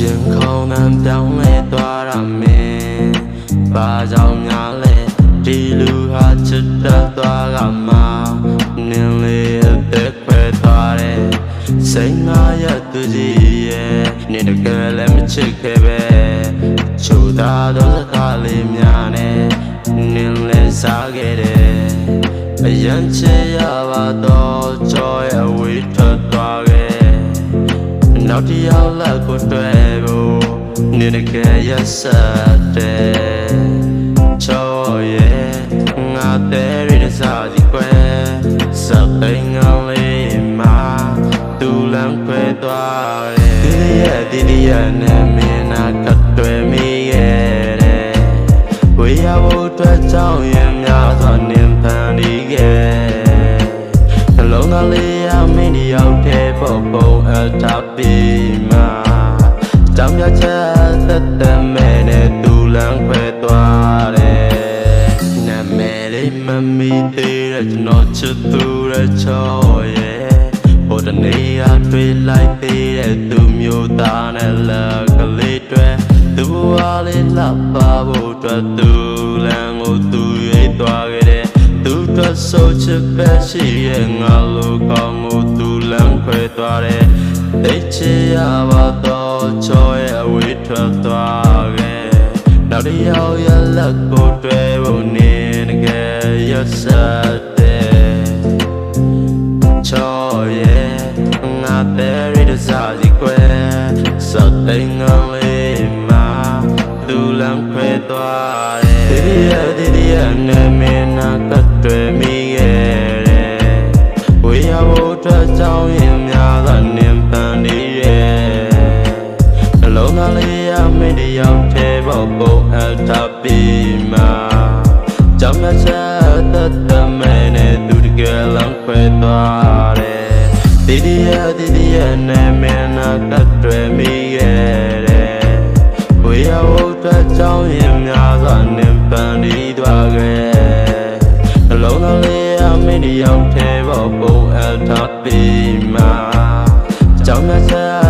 ရင်ခုန်နှံပြောင်းလဲသွားရမင်းဘာကြောင့်များလဲဒီလူဟာချစ်တတ်သွားကမှနင်းလေးအသက်ခွဲသွားတယ်စိတ်ငါရ သူကြီးရဲ့နေတကယ်လည်းမချစ်ခဲ့ပဲချိုသားတော့စကားလေးများနဲ့နင်းလေးစားခဲ့တယ်အရန်ချစ်ရပါတော့ကြောရဲ့အဝေးထွက်သွားခဲ့နောက်တစ်ယောက်လက်ကိုတွေ့ဖို့နေတကယ်ရဆက်တယ်ချောရဲ့ငါတဲ့ရတဲ့စာဒီကွယ်စပိန်ငလေးမှာသူလမ်းခွဲသွားတယ်ဒီရဲ့ဒီဒီရဲ့နဲ့မ ဝေးရဖို့အတွက်ကြောင့်ရင်များစွာနင်ဖန်ဒီခဲ့နှလုံးသားလေးအမင်းတယောက်တည်းပုံပုံအထာပြီးမှာကြောင်ပြချက်သက်သက်မဲ့နဲ့သူလမ်းခွဲသွားတယ်နာမည်လေးမမီသေးတဲ့ကျွန်တော်ချစ်သူရဲ့ချောရဲ့ဟိုတနေ့ကတွေ့လိုက်သေးတဲ့သူမျိုးသားနဲ့လက်ကလေးတွေ သူဘဝလေးလှပဖို့အတွက်သူလမ်းကိုသူရွေးသွားခဲ့တဲ့သူတို့ဆိုချစ်ပဲရှိရဲ့ငါလိုကောင်းမှုသူလမ်းခွဲသွားတယ်သိချင်ရပါတော့ချောရဲ့အဝေးထွက်သွားခဲ့နောက်တစ်ယောက်ရဲ့လက်ကိုတွေ့ဖို့နေတကယ်ရဆက်တယ်ချောရဲ့ငါတဲ့ ခွဲသွားတယ်ဒီရဒီဒီရနဲ့မင်းနာကတွေ့မိရဲ့တဲ့ဝေယဘုဒ္ဓကြောင့်ရင်များကနင်ပန်နေရဲ့နှလုံးသားလေးရမင်းတယောက်တည်းပေါ့ပုံအထာပြီးမှာကြောင့်မချက်တတ်တမဲနဲ့သူတကယ်လမ်းခွဲသွားတယ်ဒီဒီရဒီဒီရနဲ့မင်းနာကတွေ့မိရဲ့ လုံးသားလေးအမင်းတယောက်တည်းပေါ်ပုံအထာပြီးမှာကြောင်မြတ်ဆက်သက်သက်မဲ့နဲ့သူလမ်းခွဲ